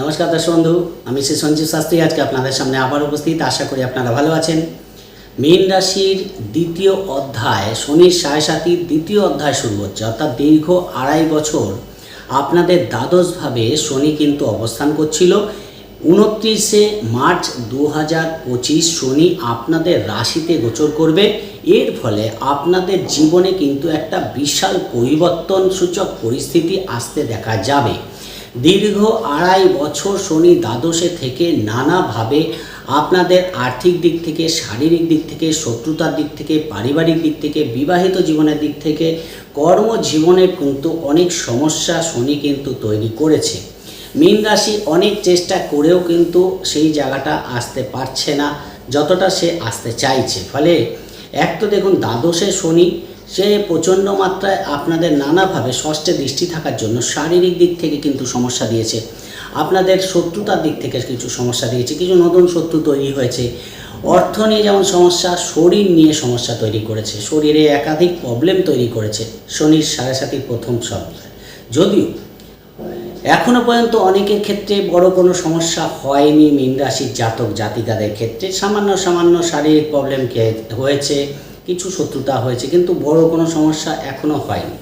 নমস্কার দর্শক বন্ধু, আমি শ্রী সঞ্জীব শাস্ত্রী। আজকে আপনাদের সামনে আবার উপস্থিত। আশা করি আপনারা ভালো আছেন। মীন রাশির দ্বিতীয় অধ্যায়, শনির সাড়ে সাতির দ্বিতীয় অধ্যায় শুরু হচ্ছে। অর্থাৎ দীর্ঘ আড়াই বছর আপনাদের দ্বাদশভাবে শনি কিন্তু অবস্থান করছিল। উনত্রিশে মার্চ দু হাজার পঁচিশ শনি আপনাদের রাশিতে গোচর করবে। এর ফলে আপনাদের জীবনে কিন্তু একটা বিশাল পরিবর্তন সূচক পরিস্থিতি আসতে দেখা যাবে। দীর্ঘ আড়াই বছর শনি দ্বাদশে থেকে নানাভাবে আপনাদের আর্থিক দিক থেকে, শারীরিক দিক থেকে, শত্রুতার দিক থেকে, পারিবারিক দিক থেকে, বিবাহিত জীবনের দিক থেকে কর্মজীবনের কিন্তু অনেক সমস্যা শনি কিন্তু তৈরি করেছে। মীন রাশি অনেক চেষ্টা করেও কিন্তু সেই জায়গাটা আসতে পারছে না, যতটা সে আসতে চাইছে। ফলে এক তো দেখুন, দ্বাদশে শনি সে প্রচণ্ড মাত্রায় আপনাদের নানাভাবে ষষ্ঠে দৃষ্টি থাকার জন্য শারীরিক দিক থেকে কিন্তু সমস্যা দিয়েছে। আপনাদের শত্রুতার দিক থেকে কিছু সমস্যা দিয়েছে, কিছু নতুন শত্রু তৈরি হয়েছে। অর্থ নিয়ে যেমন সমস্যা, শরীর নিয়ে সমস্যা তৈরি করেছে। শরীরে একাধিক প্রবলেম তৈরি করেছে। শনির সাড়ে সাতির প্রথম সপ্তাহে যদিও এখনও পর্যন্ত অনেকের ক্ষেত্রে বড় কোনো সমস্যা হয়নি। মীন রাশির জাতক জাতিকাদের ক্ষেত্রে সামান্য সামান্য শারীরিক প্রবলেম হয়েছে। কিছু শত্রুতা হয়েছে, কিন্তু বড় কোনো সমস্যা এখনও হয়নি।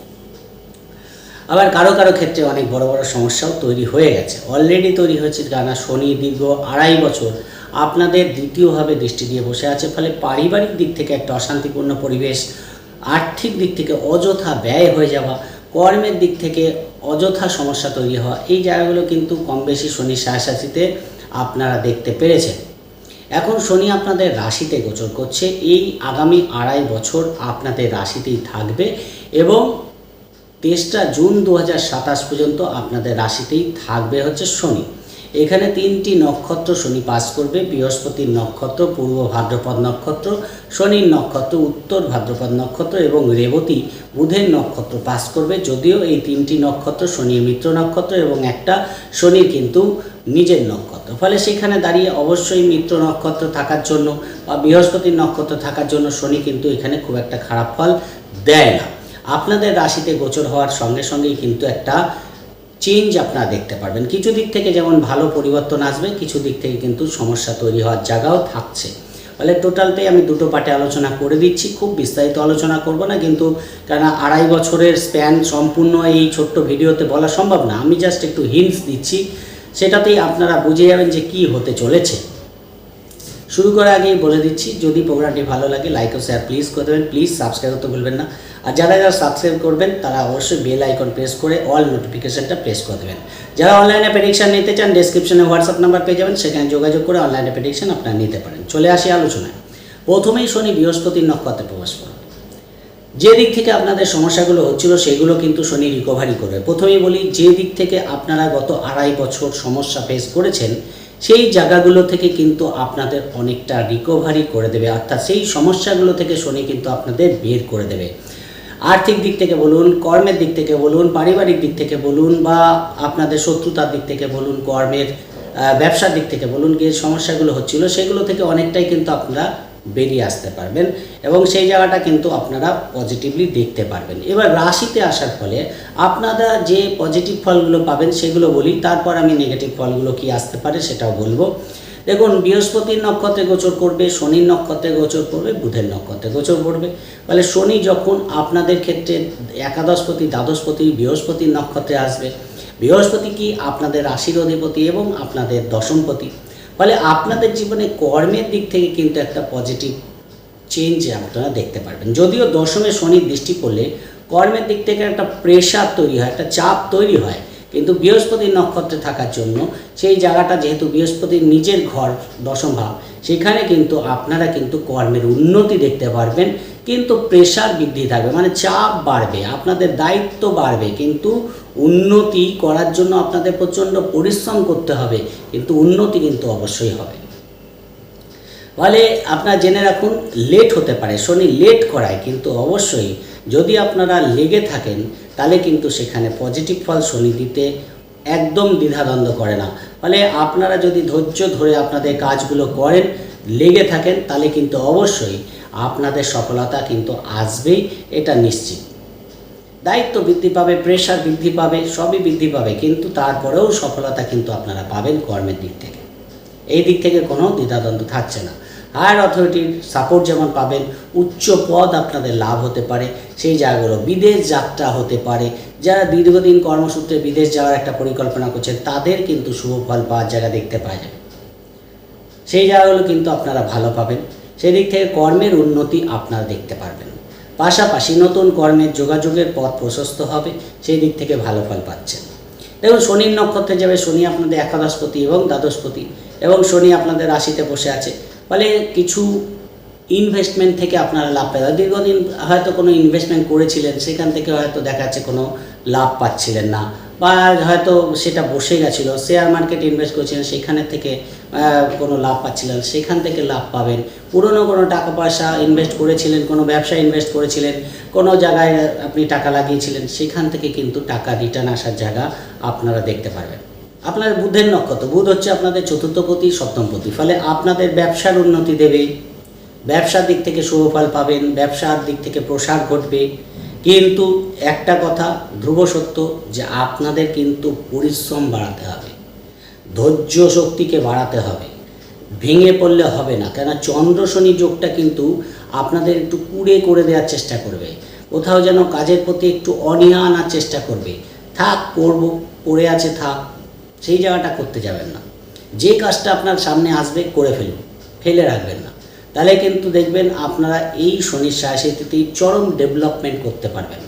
আবার কারও কারও ক্ষেত্রে অনেক বড় বড় সমস্যাও তৈরি হয়ে গেছে। অলরেডি তৈরি হয়েছে জানা শনি দীর্ঘ আড়াই বছর। আপনাদের দ্বিতীয়ভাবে দৃষ্টি দিয়ে বসে আছে, ফলে পারিবারিক দিক থেকে একটা অশান্তিপূর্ণ পরিবেশ, আর্থিক দিক থেকে অযথা ব্যয় হয়ে যাওয়া, কর্মের দিক থেকে অযথা সমস্যা তৈরি হওয়া, এই জায়গাগুলো কিন্তু কম বেশি শনির সাহাশাসিতে আপনারা দেখতে পেরেছেন। এখন শনি আপনাদের রাশিতে গোচর করছে। এই আগামী আড়াই বছর আপনাদের রাশিতেই থাকবে এবং তেইশটা জুন দু হাজার সাতাশ পর্যন্ত আপনাদের রাশিতেই থাকবে হচ্ছে শনি। এখানে তিনটি নক্ষত্র শনি পাস করবে। বৃহস্পতির নক্ষত্র, পূর্ব ভাদ্রপদ নক্ষত্র, শনির নক্ষত্র, উত্তর ভাদ্রপদ নক্ষত্র এবং রেবতী বুধের নক্ষত্র পাস করবে। যদিও এই তিনটি নক্ষত্র শনির মিত্র নক্ষত্র এবং একটা শনির কিন্তু নিজের নক্ষত্র। ফলে সেখানে দাঁড়িয়ে অবশ্যই মিত্র নক্ষত্র থাকার জন্য বা বৃহস্পতির নক্ষত্র থাকার জন্য শনি কিন্তু এখানে খুব একটা খারাপ ফল দেয় না। আপনাদের রাশিতে গোচর হওয়ার সঙ্গে সঙ্গেই কিন্তু একটা চেঞ্জ আপনারা দেখতে পারবেন। কিছু দিক থেকে যেমন ভালো পরিবর্তন আসবে, কিছু দিক থেকে কিন্তু সমস্যা তৈরি হওয়ার জায়গাও থাকছে। ফলে টোটালটাই আমি দুটো পার্টে আলোচনা করে দিচ্ছি, খুব বিস্তারিত আলোচনা করব না, কিন্তু কেন আড়াই বছরের স্প্যান সম্পূর্ণ এই ছোট্ট ভিডিওতে বলা সম্ভব না। আমি জাস্ট একটু হিন্টস দিচ্ছি। সেটাতেই আপনারা বুঝে যাবেন যে কি হতে চলেছে। শুরু করার আগেই বলে দিচ্ছি, যদি প্রোগ্রামটি ভালো লাগে লাইক ও শেয়ার প্লিজ করে দেবেন। প্লিজ সাবস্ক্রাইব করতে ভুলবেন না। আর যারা যারা সাবস্ক্রাইব করবেন, তারা অবশ্যই বেল আইকন প্রেস করে অল নোটিফিকেশনটা প্রেস করে দেবেন। যারা অনলাইনে প্রেডিকশন নিতে চান ডেসক্রিপশনে হোয়াটসঅ্যাপ নাম্বার পেয়ে যাবেন, সেখানে যোগাযোগ করে অনলাইনে প্রেডিকশন আপনারা নিতে পারেন। চলে আসি আলোচনায়। প্রথমেই শনি বৃহস্পতির নক্ষত্রে প্রবেশ করবে। যে দিক থেকে আপনাদের সমস্যাগুলো হচ্ছিল, সেগুলো কিন্তু শনি রিকভারি করবে প্রথমেই বলি, যে দিক থেকে আপনারা গত আড়াই বছর সমস্যা ফেস করেছেন, সেই জায়গাগুলো থেকে কিন্তু আপনাদের অনেকটা রিকভারি করে দেবে। অর্থাৎ সেই সমস্যাগুলো থেকে শনি কিন্তু আপনাদের বের করে দেবে। আর্থিক দিক থেকে বলুন, কর্মের দিক থেকে বলুন, পারিবারিক দিক থেকে বলুন, বা আপনাদের শত্রুতার দিক থেকে বলুন, কর্মের ব্যবসার দিক থেকে বলুন, যে সমস্যাগুলো হচ্ছিল, সেগুলো থেকে অনেকটাই কিন্তু আপনারা বেরিয়ে আসতে পারবেন এবং সেই জায়গাটা কিন্তু আপনারা পজিটিভলি দেখতে পারবেন। এবার রাশিতে আসার ফলে আপনারা যে পজিটিভ ফলগুলো পাবেন সেগুলো বলি, তারপর আমি নেগেটিভ ফলগুলো কি আসতে পারে সেটাও বলব। দেখুন, বৃহস্পতির নক্ষত্রে গোচর করবে, শনির নক্ষত্রে গোচর করবে, বুধের নক্ষত্রে গোচর করবে। ফলে শনি যখন আপনাদের ক্ষেত্রে একাদশপতি, দ্বাদশপতি, বৃহস্পতির নক্ষত্রে আসবে। বৃহস্পতি কি আপনাদের রাশির অধিপতি এবং আপনাদের দশমপতি। ফলে আপনাদের জীবনে কর্মের দিক থেকে কিন্তু একটা পজিটিভ চেঞ্জ আপনারা দেখতে পারবেন। যদিও দশমে শনির দৃষ্টি পড়লে কর্মের দিক থেকে একটা প্রেশার তৈরি হয়, একটা চাপ তৈরি হয়। কিন্তু বৃহস্পতির নক্ষত্রে থাকার জন্য সেই জায়গাটা যেহেতু বৃহস্পতির নিজের ঘর, দশম ভাব, সেখানে কিন্তু আপনারা কিন্তু কর্মের উন্নতি দেখতে পারবেন। কিন্তু প্রেশার বৃদ্ধি থাকবে মানে চাপ বাড়বে, আপনাদের দায়িত্ব বাড়বে। কিন্তু উন্নতি করার জন্য আপনাদের প্রচণ্ড পরিশ্রম করতে হবে, কিন্তু উন্নতি কিন্তু অবশ্যই হবে। ফলে আপনারা জেনে রাখুন লেট হতে পারে, শনি লেট করায়, কিন্তু অবশ্যই যদি আপনারা লেগে থাকেন, তাহলে কিন্তু সেখানে পজিটিভ ফল শনি দিতে একদম দ্বিধাদ্বন্দ্ব করে না। ফলে আপনারা যদি ধৈর্য ধরে আপনাদের কাজগুলো করেন, লেগে থাকেন, তাহলে কিন্তু অবশ্যই আপনাদের সফলতা কিন্তু আসবেই, এটা নিশ্চিত। দায়িত্ব বৃদ্ধি পাবে প্রেশার বৃদ্ধি পাবে, সবই বৃদ্ধি পাবে, কিন্তু তারপরেও সফলতা কিন্তু আপনারা পাবেন কর্মের দিক থেকে। এই দিক থেকে কোনো দ্বিধাদ্বন্দ্ব থাকছে না। হায়ার অথরিটির সাপোর্ট যেমন পাবেন, উচ্চ পদ আপনাদের লাভ হতে পারে, সেই জায়গাগুলো বিদেশ যাত্রা হতে পারে। যারা দীর্ঘদিন কর্মসূত্রে বিদেশ যাওয়ার একটা পরিকল্পনা করছেন, তাদের কিন্তু শুভ ফল পাওয়ার জায়গা দেখতে পাওয়া যাবে। সেই জায়গাগুলো কিন্তু আপনারা ভালো পাবেন। সেদিক থেকে কর্মের উন্নতি আপনারা দেখতে পারবেন। পাশাপাশি নতুন কর্মের যোগাযোগের পথ প্রশস্ত হবে, সেই দিক থেকে ভালো ফল পাচ্ছেন। দেখুন, শনির নক্ষত্রে যাবে, শনি আপনাদের একাদশপতি এবং দ্বাদশপতি এবং শনি আপনাদের রাশিতে বসে আছে। ফলে কিছু ইনভেস্টমেন্ট থেকে আপনারা লাভ পেলেন দীর্ঘদিন হয়তো কোনো ইনভেস্টমেন্ট করেছিলেন, সেখান থেকে হয়তো দেখা যাচ্ছে কোনো লাভ পাচ্ছিলেন না। বা হয়তো সেটা বসে গেছিল শেয়ার মার্কেট ইনভেস্ট করেছিলেন সেখানের থেকে কোনো লাভ পাচ্ছিলেন, সেখান থেকে লাভ পাবেন। পুরনো কোনো টাকা পয়সা ইনভেস্ট করেছিলেন, কোনো ব্যবসায় ইনভেস্ট করেছিলেন, কোনো জায়গায় আপনি টাকা লাগিয়েছিলেন, সেখান থেকে কিন্তু টাকা রিটার্ন আসার জায়গা আপনারা দেখতে পারবেন। আপনার বুধের নক্ষত্র, বুধ হচ্ছে আপনাদের চতুর্থপতি সপ্তমপতি ফলে আপনাদের ব্যবসার উন্নতি দেবে। ব্যবসার দিক থেকে শুভ ফল পাবেন, ব্যবসার দিক থেকে প্রসার ঘটবে। কিন্তু একটা কথা ধ্রুব সত্য যে আপনাদের কিন্তু পরিশ্রম বাড়াতে হবে, ধৈর্য শক্তিকে বাড়াতে হবে, ভেঙে পড়লে হবে না। কেন চন্দ্র শনি যোগটা কিন্তু আপনাদের একটু কুড়ে করে দেওয়ার চেষ্টা করবে, কোথাও যেন কাজের প্রতি একটু অনীহা আনার চেষ্টা করবে। থাক, করব, পড়ে আছে, থাক, সেই জায়গাটা করতে যাবেন না। যে কাজটা আপনার সামনে আসবে, করে ফেলুন, ফেলে রাখবেন না। তাহলে কিন্তু দেখবেন আপনারা এই শনির সাহসিতেই চরম ডেভেলপমেন্ট করতে পারবেন।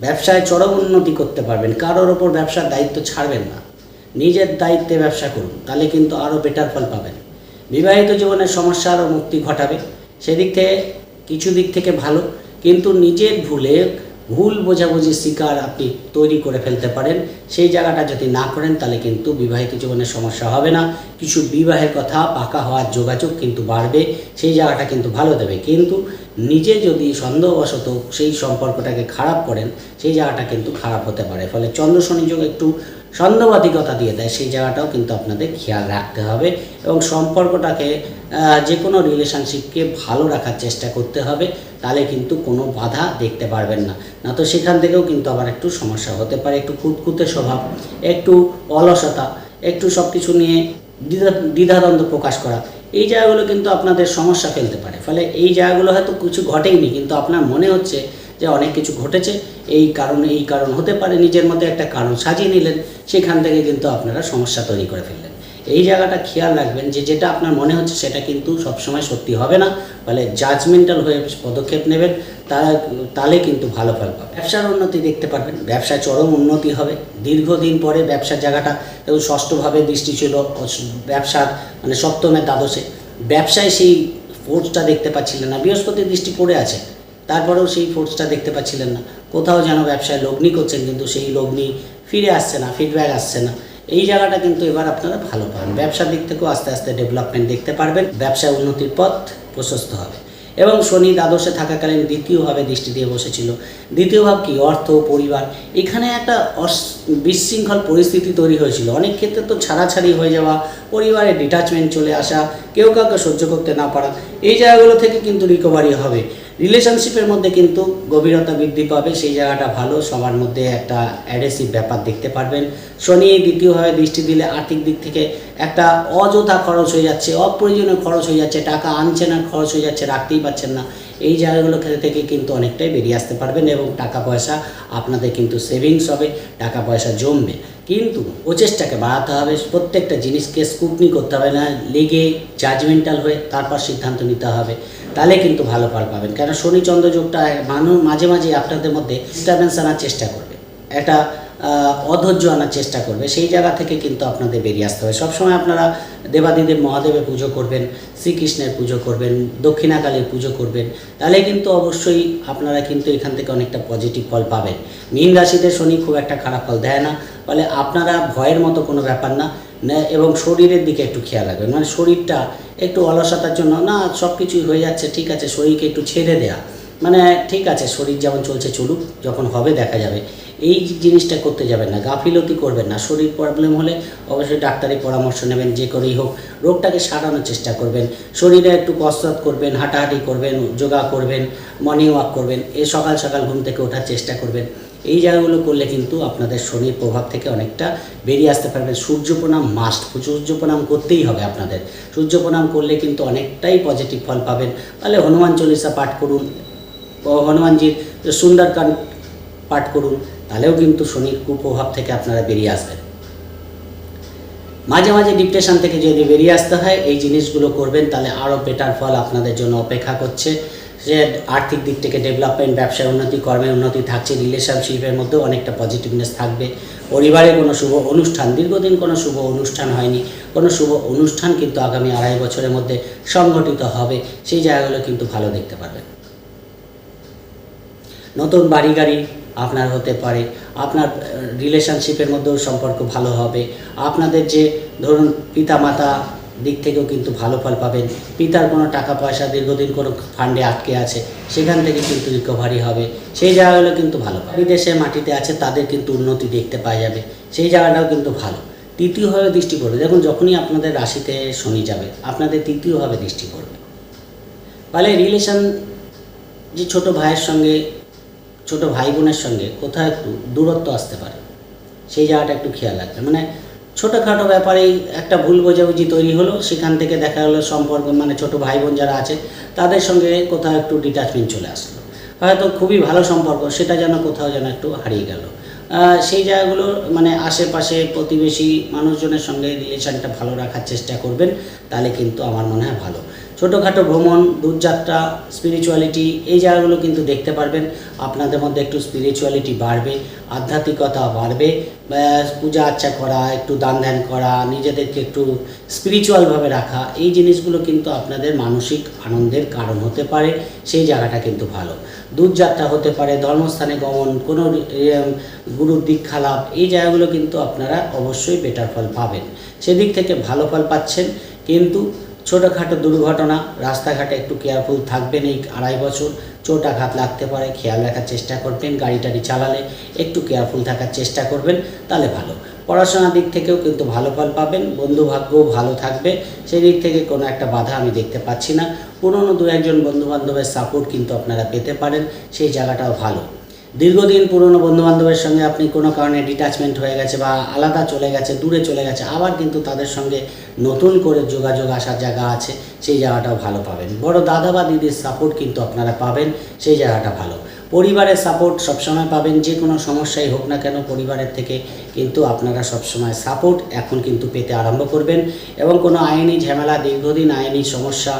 ব্যবসায় চরম উন্নতি করতে পারবেন। কারোর ওপর ব্যবসার দায়িত্ব ছাড়বেন না। নিজের দায়িত্বে ব্যবসা করুন, তাহলে কিন্তু আরও বেটার ফল পাবেন। বিবাহিত জীবনের সমস্যা আরও মুক্তি ঘটাবে। সেদিক থেকে, কিছু দিক থেকে ভালো। কিন্তু নিজের ভুলে ভুল বোঝাবুঝি শিকার আপনি তৈরি করে ফেলতে পারেন। সেই জায়গাটা যদি না করেন, তাহলে কিন্তু বিবাহিত জীবনের সমস্যা হবে না। কিছু বিবাহের কথা পাকা হওয়ার যোগাযোগ কিন্তু বাড়বে। সেই জায়গাটা কিন্তু ভালো দেবে। কিন্তু নিজে যদি সন্দেহবশত সেই সম্পর্কটাকে খারাপ করেন, সেই জায়গাটা কিন্তু খারাপ হতে পারে। ফলে চন্দ্র সংযোগ একটু সন্দেহবাদিকতা দিয়ে দেয়, সেই জায়গাটাও কিন্তু আপনাদের খেয়াল রাখতে হবে এবং সম্পর্কটাকে যে কোনো রিলেশনশিপকে ভালো রাখার চেষ্টা করতে হবে, তাহলে কিন্তু কোনো বাধা দেখতে পারবেন না। না তো সেখান থেকেও কিন্তু আবার একটু সমস্যা হতে পারে, একটু কুতকুতে স্বভাব, একটু অলসতা, একটু সব কিছু নিয়ে দ্বিধা, দ্বিধাদ্বন্দ্ব প্রকাশ করা, এই জায়গাগুলো কিন্তু আপনাদের সমস্যা ফেলতে পারে। ফলে এই জায়গাগুলো হয়তো কিছু ঘটেইনি, কিন্তু আপনার মনে হচ্ছে যে অনেক কিছু ঘটেছে, এই কারণে, এই কারণ হতে পারে, নিজের মধ্যে একটা কারণ সাজিয়ে নিলেন, সেখান থেকে কিন্তু আপনারা সমস্যা তৈরি করে ফেললেন। এই জায়গাটা খেয়াল রাখবেন যে যেটা আপনার মনে হচ্ছে সেটা কিন্তু সবসময় সত্যি হবে না, ফলে জাজমেন্টাল হয়ে পদক্ষেপ নেবেন, তা, তাহলে কিন্তু ভালো ফল পাবে ব্যবসার উন্নতি দেখতে পারবেন ব্যবসায় চরম উন্নতি হবে, দীর্ঘদিন পরে ব্যবসার জায়গাটা এবং ষষ্ঠভাবে দৃষ্টি ছিল, ব্যবসার মানে সপ্তমের দ্বাদশে, ব্যবসায় সেই ফোর্সটা দেখতে পাচ্ছিলেন না, বৃহস্পতির দৃষ্টি পড়ে আছে। তারপরেও সেই ফোর্সটা দেখতে পাচ্ছিলেন না। কোথাও যেন ব্যবসায় লগ্নি করছেন, কিন্তু সেই লগ্নি ফিরে আসছে না ফিডব্যাক আসছে না। এই জায়গাটা কিন্তু এবার আপনারা ভালো পান ব্যবসার দিক থেকেও আস্তে আস্তে ডেভেলপমেন্ট দেখতে পারবেন। ব্যবসায় উন্নতির পথ প্রশস্ত হবে। এবং শনি দ্বাদশে থাকাকালীন দ্বিতীয়ভাবে দৃষ্টি দিয়ে বসেছিল। দ্বিতীয় ভাব কি? অর্থ, পরিবার। এখানে একটা বিশৃঙ্খল পরিস্থিতি তৈরি হয়েছিল। অনেক ক্ষেত্রে তো ছাড়াছাড়ি হয়ে যাওয়া পরিবারে ডিটাচমেন্ট চলে আসা, কেউ কাউকে সহ্য করতে না পারা এই জায়গাগুলো থেকে কিন্তু রিকভারি হবে। রিলেশনশিপের মধ্যে কিন্তু গভীরতা বৃদ্ধি পাবে। সেই জায়গাটা ভালো। সবার মধ্যে একটা অ্যাডেসিভ ব্যাপার দেখতে পারবেন। শনি দ্বিতীয়ভাবে দৃষ্টি দিলে আর্থিক দিক থেকে একটা অযথা খরচ হয়ে যাচ্ছে, অপ্রয়োজনীয় খরচ হয়ে যাচ্ছে, টাকা আনছে না খরচ হয়ে যাচ্ছে, রাখতেই পারছেন না। এই জায়গাগুলো থেকে কিন্তু অনেকটাই বেরিয়ে আসতে পারবেন এবং টাকা পয়সা আপনাদের কিন্তু সেভিংস হবে টাকা পয়সা জমবে। কিন্তু প্রচেষ্টাকে বাড়াতে হবে প্রত্যেকটা জিনিসকে স্কুটনি করতে হবে না লেগে জাজমেন্টাল হয়ে তারপর সিদ্ধান্ত নিতে হবে। তাহলে কিন্তু ভালো ফল পাবেন। কেন? শনি চন্দ্র যোগটা মানুষ মাঝে মাঝে আপনাদের মধ্যে ডিস্টারবেন্স আনার চেষ্টা করবে। আহ, অধৈর্য আনার চেষ্টা করবে। সেই জায়গা থেকে কিন্তু আপনাদের বেরিয়ে আসতে হবে। সবসময় আপনারা দেবাদিদেব মহাদেবের পুজো করবেন, শ্রীকৃষ্ণের পুজো করবেন, দক্ষিণাকালীর পুজো করবেন। তাহলে কিন্তু অবশ্যই আপনারা কিন্তু এখান থেকে অনেকটা পজিটিভ ফল পাবেন। মীন রাশিতে শনি খুব একটা খারাপ ফল দেয় না। ফলে আপনারা ভয়ের মতো কোনো ব্যাপার না। এবং শরীরের দিকে একটু খেয়াল রাখবেন। মানে শরীরটা একটু অলসতার জন্য, না সব কিছুই হয়ে যাচ্ছে, ঠিক আছে, শরীরকে একটু ছেড়ে দেয়া। মানে ঠিক আছে, শরীর যেমন চলছে চলুক, যখন হবে দেখা যাবে। এই জিনিসটা করতে যাবেন না, গাফিলতি করবেন না। শরীর প্রবলেম হলে অবশ্যই ডাক্তারি পরামর্শ নেবেন, যে করেই হোক। রোগটাকে সারানোর চেষ্টা করবেন। শরীরে একটু কসরত করবেন, হাঁটাহাঁটি করবেন, যোগা করবেন মর্নিং ওয়াক করবেন, এ সকাল সকাল ঘুম থেকে ওঠার চেষ্টা করবেন। এই জায়গাগুলো করলে কিন্তু আপনাদের শনির প্রভাব থেকে অনেকটা বেরিয়ে আসতে পারবেন সূর্য প্রণাম মাস্ট সূর্য প্রণাম করতেই হবে আপনাদের। সূর্য প্রণাম করলে কিন্তু অনেকটাই পজিটিভ ফল পাবেন। তাহলে হনুমান চল্লিশা পাঠ করুন। হনুমানজির সুন্দরকাণ্ড পাঠ করুন, তাহলেও কিন্তু শনির কুপ্রভাব থেকে আপনারা বেরিয়ে আসবেন। মাঝে মাঝে ডিপ্রেশন থেকে যদি বেরিয়ে আসতে হয়, এই জিনিসগুলো করবেন, তাহলে আরও বেটার ফল আপনাদের জন্য অপেক্ষা করছে। যে আর্থিক দিক থেকে ডেভেলপমেন্ট ব্যবসায় উন্নতি কর্মের উন্নতি থাকছে রিলেশনশিপের মধ্যেও অনেকটা পজিটিভনেস থাকবে। পরিবারে কোনো শুভ অনুষ্ঠান, দীর্ঘদিন কোনো শুভ অনুষ্ঠান হয়নি। কোনো শুভ অনুষ্ঠান কিন্তু আগামী আড়াই বছরের মধ্যে সংগঠিত হবে, সেই জায়গাগুলো কিন্তু ভালো দেখতে পারবেন। নতুন বাড়ি গাড়ি আপনার হতে পারে। আপনার রিলেশনশিপের মধ্যেও সম্পর্ক ভালো হবে। আপনাদের যে, ধরুন পিতা মাতা দিক থেকেও কিন্তু ভালো ফল পাবেন। পিতার কোনো টাকা পয়সা দীর্ঘদিন কোনো ফান্ডে আটকে আছে, সেখান থেকে কিন্তু রিকভারি হবে। সেই জায়গাগুলো কিন্তু ভালো পাবে বিদেশে মাটিতে আছে, তাদের কিন্তু উন্নতি দেখতে পাওয়া যাবে। সেই জায়গাটাও কিন্তু ভালো। তৃতীয়ভাবে দৃষ্টি পড়বে। দেখুন, যখনই আপনাদের রাশিতে শনি যাবে, আপনাদের তৃতীয়ভাবে দৃষ্টি পড়বে। ফলে রিলেশন যে ছোট ভাইয়ের সঙ্গে ছোট ভাই বোনের সঙ্গে কোথাও একটু দূরত্ব আসতে পারে। সেই জায়গাটা একটু খেয়াল রাখবে। মানে ছোটোখাটো ব্যাপারেই একটা ভুল বোঝাবুঝি তৈরি হলো, সেখান থেকে দেখা গেলো সম্পর্ক মানে ছোট ভাই বোন যারা আছে, তাদের সঙ্গে কোথাও একটু ডিটাচমেন্ট চলে আসলো। হয়তো খুবই ভালো সম্পর্ক, সেটা যেন কোথাও যেন একটু হারিয়ে গেল। সেই জায়গাগুলো মানে আশেপাশে প্রতিবেশী মানুষজনের সঙ্গে রিলেশনটা ভালো রাখার চেষ্টা করবেন, তাহলে কিন্তু আমার মনে হয় ভালো। ছোটোখাটো ভ্রমণ দূরযাত্রা স্পিরিচুয়ালিটি এই জায়গাগুলো কিন্তু দেখতে পারবেন। আপনাদের মধ্যে একটু স্পিরিচুয়ালিটি বাড়বে আধ্যাত্মিকতা বাড়বে। পূজা আর্চা করা একটু দান ধ্যান করা নিজেদেরকে একটু স্পিরিচুয়ালভাবে রাখা এই জিনিসগুলো কিন্তু আপনাদের মানসিক আনন্দের কারণ হতে পারে সেই জায়গাটা কিন্তু ভালো। দূরযাত্রা হতে পারে ধর্মস্থানে গমন কোনো এম, গুরুর দীক্ষা লাভ এই জায়গাগুলো কিন্তু আপনারা অবশ্যই বেটার ফল পাবেন। সেদিক থেকে ভালো ফল পাচ্ছেন কিন্তু ছোটোখাটো দুর্ঘটনা, রাস্তাঘাটে একটু কেয়ারফুল থাকবেন এই আড়াই বছর, চোট আঘাত লাগতে পারে, খেয়াল রাখার চেষ্টা করবেন গাড়ি টাড়ি চালালে একটু কেয়ারফুল থাকার চেষ্টা করবেন, তাহলে ভালো। পড়াশোনার দিক থেকেও কিন্তু ভালো ফল পাবেন বন্ধু ভাগ্যও ভালো থাকবে, সেই দিক থেকে কোনো একটা বাধা আমি দেখতে পাচ্ছি না। পুরনো দু একজন বন্ধু বান্ধবের সাপোর্ট কিন্তু আপনারা পেতে পারেন, সেই জায়গাটাও ভালো। দীর্ঘদিন পুরনো বন্ধুবান্ধবের সঙ্গে আপনি কোনো কারণে ডিটাচমেন্ট হয়ে গেছে বা আলাদা চলে গেছে, দূরে চলে গেছে, আবার কিন্তু তাদের সঙ্গে নতুন করে যোগাযোগ আসার জায়গা আছে, সেই জায়গাটাও ভালো পাবেন। বড় দাদা বা দিদির সাপোর্ট কিন্তু আপনারা পাবেন, সেই জায়গাটা ভালো। পরিবারের সাপোর্ট সবসময় পাবেন, যে কোনো সমস্যাই হোক না কেন পরিবারের থেকে কিন্তু আপনারা সবসময় সাপোর্ট এখন কিন্তু পেতে আরম্ভ করবেন এবং কোনো আইনি ঝামেলা, দীর্ঘদিন আইনি সমস্যা,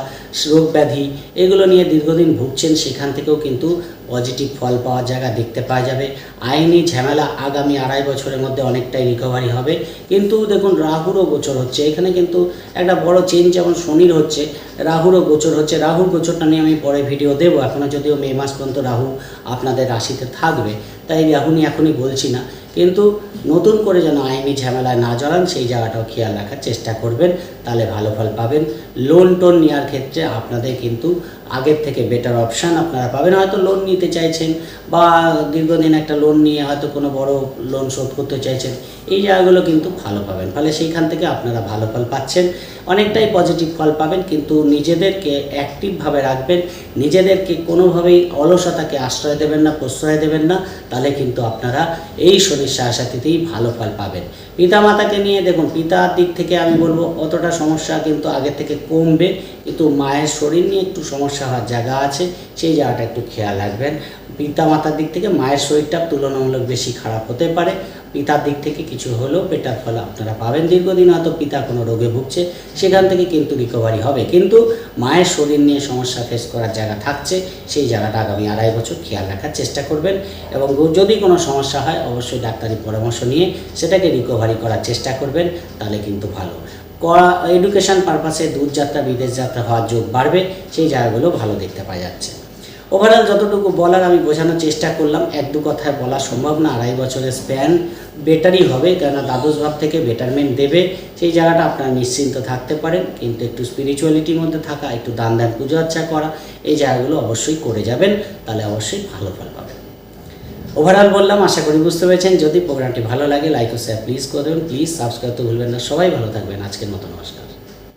রোগ ব্যাধি এগুলো নিয়ে দীর্ঘদিন ভুগছেন, সেখান থেকেও কিন্তু পজিটিভ ফল পাওয়ার জায়গা দেখতে পাওয়া যাবে। আইনি ঝামেলা আগামী আড়াই বছরের মধ্যে অনেকটাই রিকভারি হবে। কিন্তু দেখুন রাহুরও গোচর হচ্ছে। এখানে কিন্তু একটা বড় চেঞ্জ যেমন শনির হচ্ছে রাহুরও গোচর হচ্ছে। রাহুর গোচরটা নিয়ে আমি পরে ভিডিও দেবো। এখনও যদিও মে মাস পর্যন্ত রাহু আপনাদের রাশিতে থাকবে, তাই রাহু নিয়ে এখনই বলছি না। কিন্তু নতুন করে যেন আইনি ঝামেলায় না জড়ান, সেই জায়গাটাও খেয়াল রাখার চেষ্টা করবেন। তাহলে ভালো ফল পাবেন। লোন টোন নেওয়ার ক্ষেত্রে আপনাদের কিন্তু আগের থেকে বেটার অপশান আপনারা পাবেন। হয়তো লোন নিতে চাইছেন বা দীর্ঘদিন একটা লোন নিয়ে হয়তো কোনো বড় লোন শোধ করতে চাইছেন, এই জায়গাগুলো কিন্তু ভালো পাবেন। ফলে সেইখান থেকে আপনারা ভালো ফল পাচ্ছেন। অনেকটাই পজিটিভ ফল পাবেন, কিন্তু নিজেদেরকে অ্যাক্টিভভাবে রাখবেন। নিজেদেরকে কোনোভাবেই অলসতাকে আশ্রয় দেবেন না, প্রশ্রয় দেবেন না। তাহলে কিন্তু আপনারা এই শনির সাথীতেই ভালো ফল পাবেন। পিতা মাতাকে নিয়ে দেখুন, পিতার দিক থেকে আমি বলব অতটা সমস্যা কিন্তু আগের থেকে কমবে। কিন্তু মায়ের শরীর নিয়ে একটু সমস্যা হওয়ার জায়গা আছে, সেই জায়গাটা একটু খেয়াল রাখবেন। পিতা মাতার দিক থেকে মায়ের শরীরটা তুলনামূলক বেশি খারাপ হতে পারে। পিতার দিক থেকে কিছু হলেও বেটার ফল আপনারা পাবেন। দীর্ঘদিন হয়তো পিতা কোনো রোগে ভুগছে, সেখান থেকে কিন্তু রিকভারি হবে। কিন্তু মায়ের শরীর নিয়ে সমস্যা ফেস করার জায়গা থাকছে, সেই জায়গাটা আগামী আড়াই বছর খেয়াল রাখার চেষ্টা করবেন এবং যদি কোনো সমস্যা হয়, অবশ্যই ডাক্তারি পরামর্শ নিয়ে সেটাকে রিকভারি করার চেষ্টা করবেন, তাহলে কিন্তু ভালো। এডুকেশন পারপাসে দূরযাত্রা, বিদেশ যাত্রা হওয়ার যোগ বাড়বে, সেই জায়গাগুলো ভালো দেখতে পাওয়া যাচ্ছে। ওভারঅল যতটুকু বলার আমি বোঝানোর চেষ্টা করলাম, এক দু কথায় বলা সম্ভব না, আড়াই বছরের স্প্যান বেটারই হবে, কেননা দ্বাদশ ভাব থেকে বেটারমেন্ট দেবে। সেই জায়গাটা আপনারা নিশ্চিন্ত থাকতে পারেন, কিন্তু একটু স্পিরিচুয়ালিটির মধ্যে থাকা, একটু দান দান পুজো আর্চা করা, এই জায়গাগুলো অবশ্যই করে যাবেন, তাহলে অবশ্যই ভালো ফল পাবেন। ওভারঅল বললাম, আশা করি বুঝতে পেরেছেন, যদি প্রোগ্রামটি ভালো লাগে লাইক ও শেয়ার প্লিজ করবেন প্লিজ সাবস্ক্রাইব তো ভুলবেন না, সবাই ভালো থাকবেন, আজকের মতো নমস্কার।